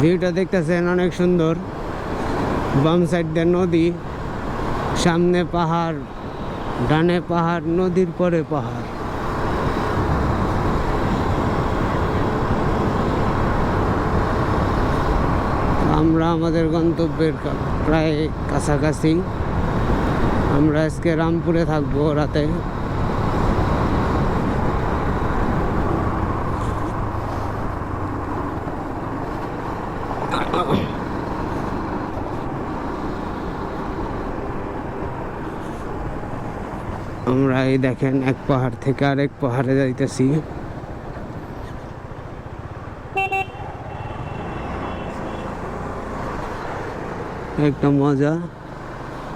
ভিউটা দেখতেছেন, অনেক সুন্দর। বাম সাইড দিয়ে নদী, সামনে পাহাড়, ডানে পাহাড়, নদীর পরে পাহাড়। আমরা আমাদের গন্তব্যের প্রায় কাছাকাছি। আমরা আজকে রামপুরে থাকব রাতে। আমরা এই দেখেন এক পাহাড় থেকে আরেক পাহাড়ে যাইতেছি। একটা মজা।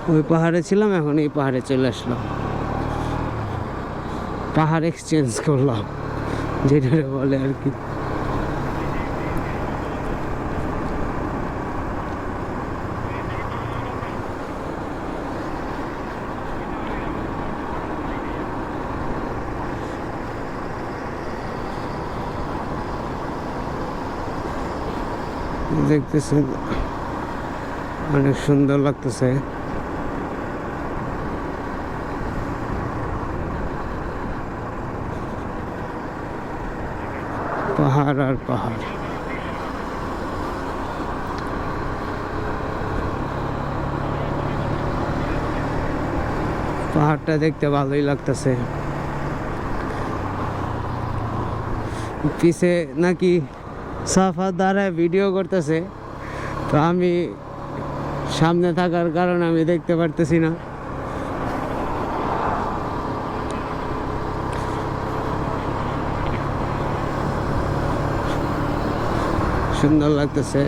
ওই পাহাড়ে ছিলাম, এখন এই পাহাড়ে চলে আসলাম। পাহাড় এক্সচেঞ্জ করলাম। যেটা বলে আর কি। দেখতেছেন। অনেক সুন্দর লাগতেছে। পাহাড় আর পাহাড়। পাহাড়টা দেখতে ভালোই লাগতেছে। পিছে নাকি সাফা দাঁড়ায় ভিডিও করতেছে, তো আমি সামনে থাকার কারণে আমি দেখতে পারতেছি না। সুন্দর লাগতেছে।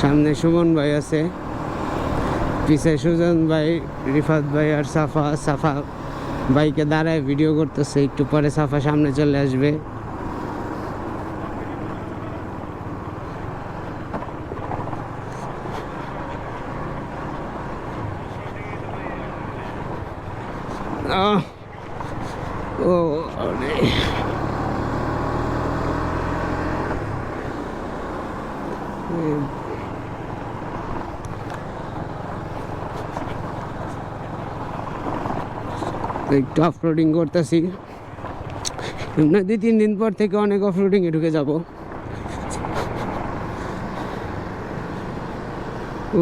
সামনে সুমন ভাই আছে পিছে সুজন ভাই, রিফাত ভাই আর সাফা। সাফা বাইকে দাঁড়ায় ভিডিও করতেছে, একটু পরে সাফা সামনে চলে আসবে। ও আরে উম। একটু অফরোডিং করতেছি এমনি দুই, তিন দিন পর থেকে অনেক অফরোডিংয়ে ঢুকে যাব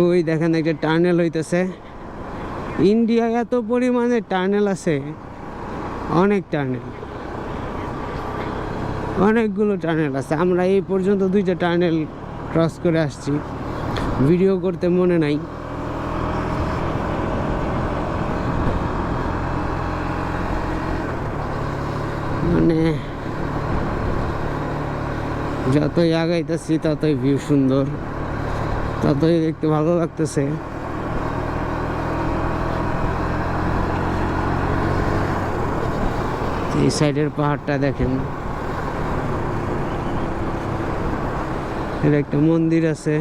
ওই দেখেন একটা টার্নেল হইতেছে ইন্ডিয়া এত পরিমাণে টার্নেল আছে, অনেক টার্নেল অনেকগুলো টার্নেল আছে। আমরা এই পর্যন্ত দুইটা টার্নেল ক্রস করে আসছি। ভিডিও করতে মনে নাই। মানে যতই আগাইতেছি, ততই ভিউ সুন্দর। ততই দেখতে ভালো লাগতেছে। এই সাইডের পাহাড়টা দেখেন। এর একটা মন্দির আছে।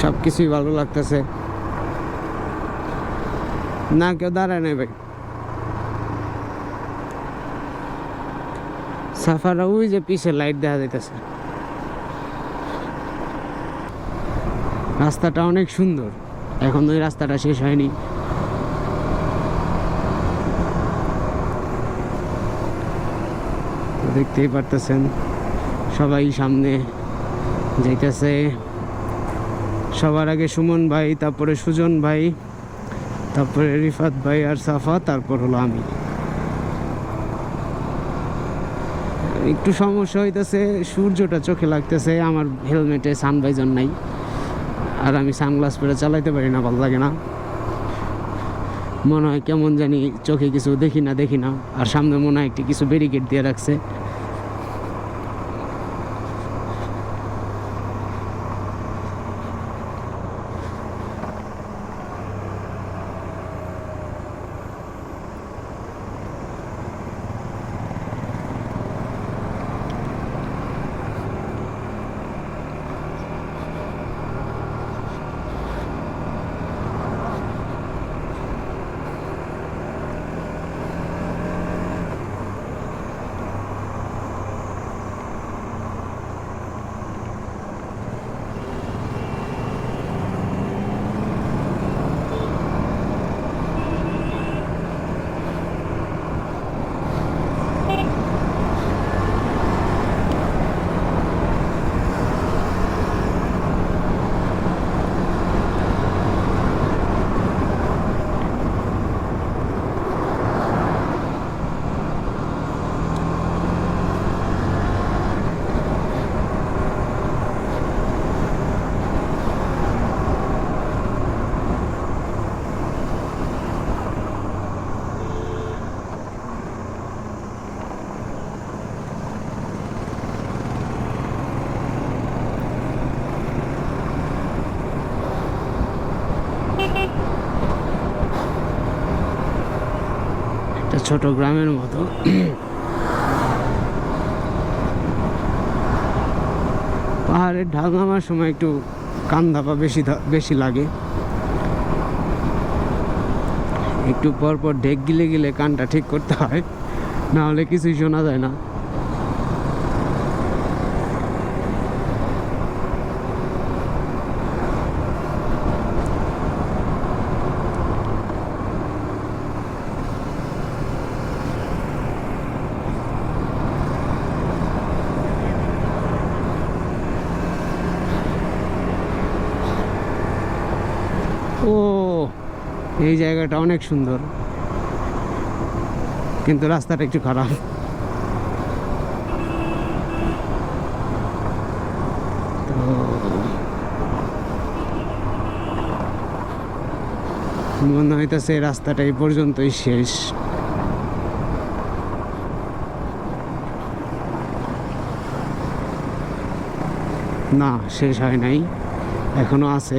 সব কিছুই ভালো লাগতেছে। না, কেউ দাঁড়ায় ভাই। সাফারা ওই যে পিছে লাইট দেখা যাইতেছে। রাস্তাটা অনেক সুন্দর। এখন ওই রাস্তাটা শেষ হয়নি। দেখতেই পারতেছেন, সবাই সামনে যাইতেছে। সবার আগে সুমন ভাই, তারপরে সুজন ভাই, তারপরে রিফাত ভাই আর সাফা, তারপর হলো আমি। একটু সমস্যা হইতেছে, সূর্যটা চোখে লাগতেছে, আমার হেলমেটে সানভাইজার নাই। আর আমি সানগ্লাস পরে চালাইতে পারি না, ভালো লাগে না। মনে হয় কেমন জানি চোখে কিছু দেখি না দেখি না। আর সামনে মনে হয় একটি কিছু ব্যারিকেড দিয়ে রাখছে। ছোট গ্রামের মতো। পাহাড়ের ঢাল নামার সময় একটু কান ধাপা বেশি বেশি লাগে। একটু পরপর পর ঢেক গিলে গেলে কানটা ঠিক করতে হয়, না হলে কিছুই শোনা যায় না। এই জায়গাটা অনেক সুন্দর। কিন্তু রাস্তাটা একটু খারাপ। তো মনে হইতেছে রাস্তাটা এই পর্যন্তই শেষ। না, শেষ হয় নাই। এখনও আছে।